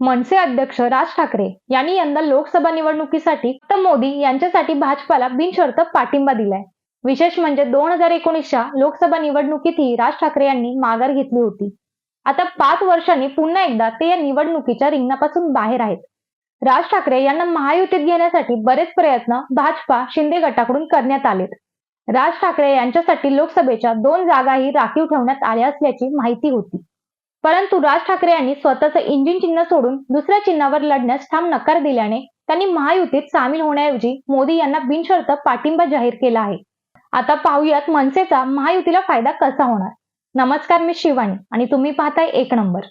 मनसे अध्यक्ष राज ठाकरे यांनी यंदा लोकसभा निवडणुकीसाठी तर मोदी यांच्यासाठी भाजपाला बिनशर्त पाठिंबा दिलाय. विशेष म्हणजे दोन हजार एकोणीसच्या लोकसभा निवडणुकीतही राज ठाकरे यांनी माघार घेतली होती. आता पाच वर्षांनी पुन्हा एकदा ते या निवडणुकीच्या रिंगणापासून बाहेर आहेत. राज ठाकरे यांना महायुतीत घेण्यासाठी बरेच प्रयत्न भाजपा शिंदे गटाकडून करण्यात आलेत. राज ठाकरे यांच्यासाठी लोकसभेच्या दोन जागाही राखीव ठेवण्यात आल्या असल्याची माहिती होती. परंतु राज ठाकरे यांनी स्वतःचं इंजिन चिन्ह सोडून दुसऱ्या चिन्हावर लढण्यास ठाम नकार दिल्याने त्यांनी महायुतीत सामील होण्याऐवजी मोदी यांना बिनशर्त पाठिंबा जाहीर केला आहे. आता पाहूयात मनसेचा महायुतीला फायदा कसा होणार? नमस्कार मी शिवानी आणि तुम्ही पाहताय एक नंबर.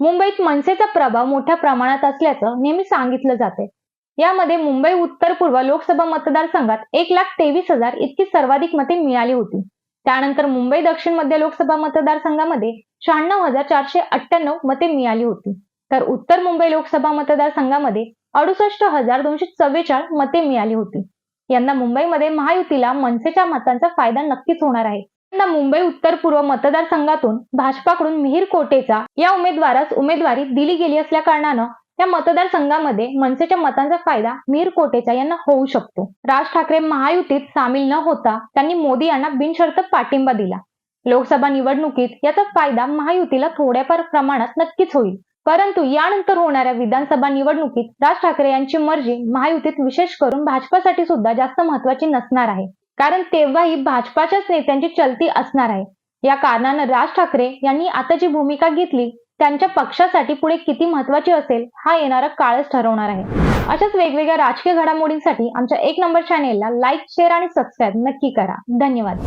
मुंबईत मनसेचा प्रभाव मोठ्या प्रमाणात असल्याचं नेहमी सांगितलं जाते यामध्ये मुंबई उत्तर पूर्व लोकसभा मतदारसंघात एक लाख तेवीस हजार इतकी सर्वाधिक मते मिळाली होती. त्यानंतर मुंबई दक्षिण मध्य लोकसभा मतदारसंघामध्ये शहाण्णव हजार चारशे अठ्ठ्याण्णव मते मिळाली होती. तर उत्तर मुंबई लोकसभा मतदारसंघामध्ये अडुसष्ट हजार दोनशे चव्वेचाळीस मते मिळाली होती. यंदा मुंबईमध्ये महायुतीला मनसेच्या मतांचा फायदा नक्कीच होणार आहे. यंदा मुंबई उत्तर पूर्व मतदारसंघातून भाजपाकडून मिहीर कोटेचा या उमेदवारास उमेदवारी दिली गेली असल्या कारणानं या मतदारसंघामध्ये मनसेच्या मतांचा फायदा मीर कोटेचा यांना होऊ शकतो. राज ठाकरे महायुतीत सामील न होता त्यांनी मोदी यांना बिनशर्त पाठिंबा दिला. लोकसभा निवडणुकीत याचा फायदा महायुतीला थोड्याफार प्रमाणात नक्कीच होईल. परंतु यानंतर होणाऱ्या विधानसभा निवडणुकीत राज ठाकरे यांची मर्जी महायुतीत विशेष करून भाजपासाठी सुद्धा जास्त महत्वाची नसणार आहे. कारण तेव्हाही भाजपाच्याच नेत्यांची चलती असणार आहे. या कारणानं राज ठाकरे यांनी आता जी भूमिका घेतली त्यांच्या पक्षासाठी पुढे किती महत्वाची असेल हा येणारा काळच ठरवणार आहे. अशाच वेगवेगळ्या राजकीय घडामोडींसाठी आमच्या एक नंबर चॅनेलला लाईक शेअर आणि सबस्क्राईब नक्की करा. धन्यवाद.